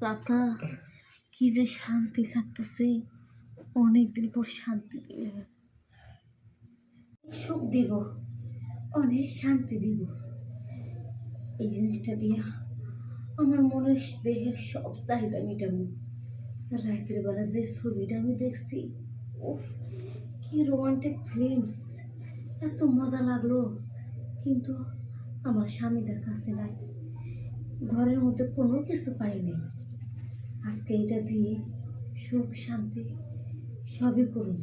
চাচা, কি যে শান্তি লাগতেছে। অনেকদিন পর শান্তি দিলে। সুখ দিব, অনেক শান্তি দিব। এই জিনিসটা দিয়া আমার মনের দেহের সব চাহিদা মেটাবো। রাতের বেলা যে ছবিটা আমি দেখছি, উফ, কি রোমান্টিক ফিল্মস এত মজা লাগল। কিন্তু আমার স্বামী দেখাচ্ছে নাই। ঘরের মধ্যে কোনো কিছু পাইনি। আজকে এটা দিয়ে সুখ শান্তি সবই করুন।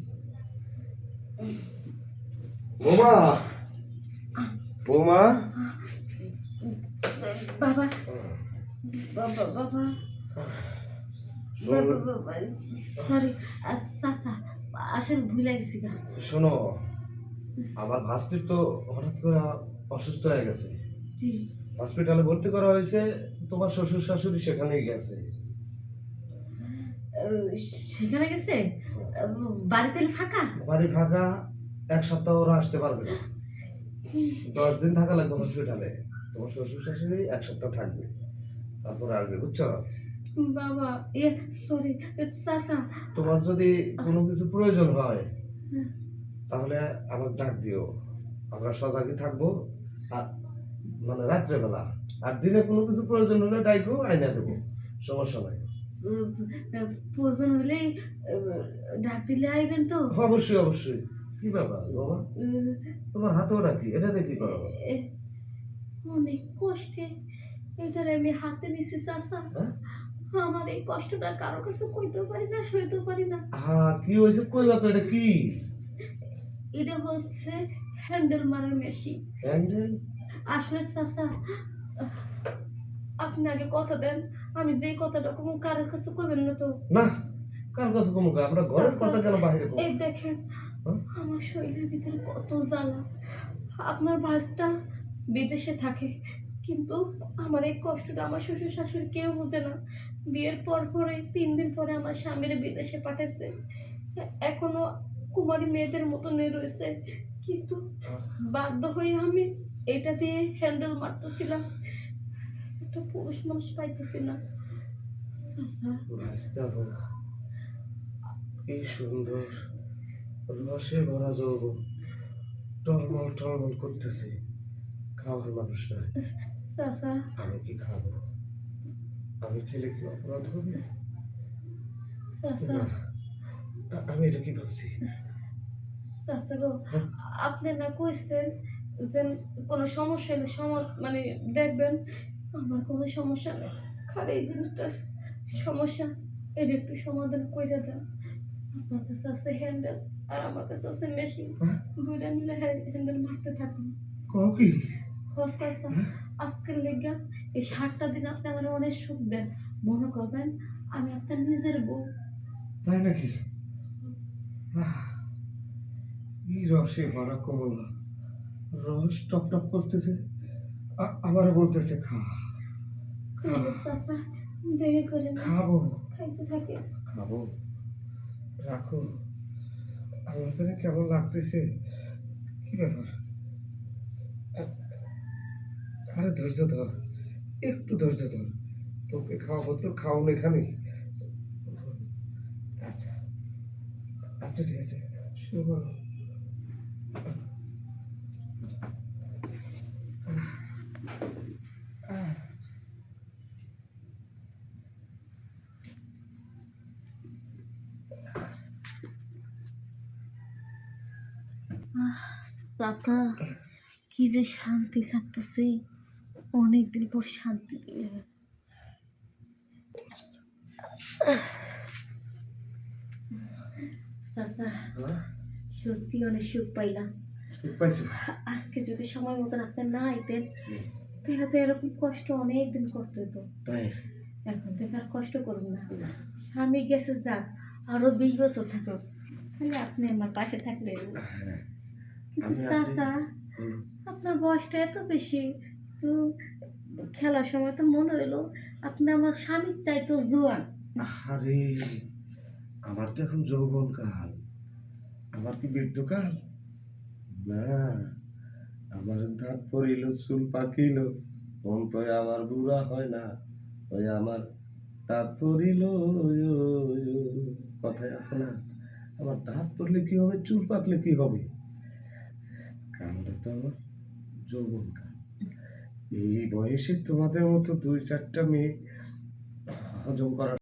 বোমা! বোমা! বাবা বাবা বাবা। শোনো। সরি সাসা আসলে ভুলে গেছি গা। শোনো আমার ভাস্তির তো হঠাৎ করে অসুস্থ হয়ে গেছে। জি। হসপিটালে ভর্তি করা হয়েছে তোমার শ্বশুর শাশুড়ি সেখানেই গেছে? সেখানে গেছে? বাড়িতে ফাঁকা? বাড়ি ফাঁকা এক সপ্তাহ ওরা আসতে পারবে না। দশ দিন থাকা লাগবে হসপিটালে। তোমার শ্বশুর শাশুড়ি এক সপ্তাহ থাকবে তারপরে আসবে বুঝছ? বাবা ইয়ে সরি সাসা। তোমার যদি কোনো কিছু প্রয়োজন হয় তাহলে আমার ডাক দিও। আমরা সজাগই থাকব আর মানে রাত্রেবেলা আর দিনে কোনো কিছু প্রয়োজন হলে ডাইকো আইনা দেবো। সমস্যা নাই। প্রয়োজন হলে ডাক দিলে আইবেন তো? অবশ্যই অবশ্যই। কি ব্যাপার বাবা? তোমার হাতেও নাকি? এটা দেখি করো অনেক কষ্টে। এটার আমি হাতে নিছি চাষা হ্যাঁ? আমার এই কষ্টটা কারও কাছে কইতেও পারি না সইতেও পারি না। হ্যাঁ কি হয়েছে? কইবা তো এটা কি? এটা হচ্ছে হ্যান্ডেল মারার মেশিন। হ্যান্ডেল? আসলে চাষা আপনি আগে কথা দেন। আমি যেই কথাটা কম কারোর কাছে কইবেন না তো। না কার কাছে কমু আমরা ঘরের কথা কেন বাইরে? এই দেখেন? আমার শরীরের ভিতরে কত জ্বালা। আপনার ভাষটা বিদেশে থাকে কিন্তু আমার এই কষ্টটা আমার শ্বশুর শাশুড়ি কেউ বোঝে না। বিয়ের পর পরে তিন দিন পরে আমার স্বামীর বিদেশে পাঠাইছে। এখনও কুমারী মেয়েদের মতো নিয়ে রয়েছে কিন্তু বাধ্য হয়ে আমি এটা দিয়ে হ্যান্ডেল মারতেছিলাম। একটা পুরুষ মানুষ পাইতেছি না কি সুন্দর। রসে ভরা যৌবন। টলমল টলমল করতেছে। খাওয়ার মানুষ নয়। আমি কি খাব? আমি খেলে কি অপরাধ হবে? আমি এটা কি ভাবছি? হ্যাঁ? আপনি না কইছেন যে কোনো সমস্যা হলে মানে দেখবেন আমার কোনো সমস্যা নেই। খালি এই জিনিসটা সমস্যা এর একটু সমাধান করে দেন। আপনার কাছে আছে হ্যান্ডেল আর আমার কাছে আছে মেশিন হ্যাঁ? দুইটা মিলে হ্যান্ডেল মারতে থাকুন। কি হস হ্যাঁ? আজকের লেগা এই সাতটা দিন আপনি আমার অনেক সুখ দেন। মনে করবেন আমি আপনার নিজের বউ। তাই নাকি? কি রসে ভরা কমলা। রস টপ টপ করতেছে আবার বলতেছে খা খাব। খাইতে থাকে। খাব। রাখো। আমার যেন কেমন লাগতেছে। কি ব্যাপার? আরে ধৈর্য ধর। একটু ধৈর্য ধর। তোকে খাওয়াবো তো খাওন এখানে। আচ্ছা। আচ্ছা ঠিক আছে। শুরু করো। চাচা কি যে শান্তি লাগতেছে। অনেকদিন পর শান্তি দিলে চাচা হ্যাঁ? সত্যি অনেক সুখ পাইলাম। আজকে যদি সময় মতন আপনি না আইতেন। তাহলে তো এরকম কষ্ট অনেক দিন করতে হতো এখন থেকে আর কষ্ট করুন না। স্বামী গেছে যাক আরও বিশ বছর থাকুক। তাহলে আপনি আমার পাশে থাকলেন চাচা আপনার বয়সটা এত বেশি তো খেলার সময় তো মনে হলো আপনি আমার স্বামীর চাইতো জোয়ান। আরে আমার তো এখন যৌবন কাল। আমার কি বৃদ্ধকাল না আমার দাঁত পড়িল চুল পাকিল অন্তয় আমার বুড়া হয় না ওই আমার দাঁত পড়িল কথায় আছে না। আমার দাঁত পড়লে কি হবে চুল পাকলে কি হবে? কারণটা তো আমার যৌবন কাল। এই বয়সে তোমাদের মতো দুই চারটা মেয়ে হজম করা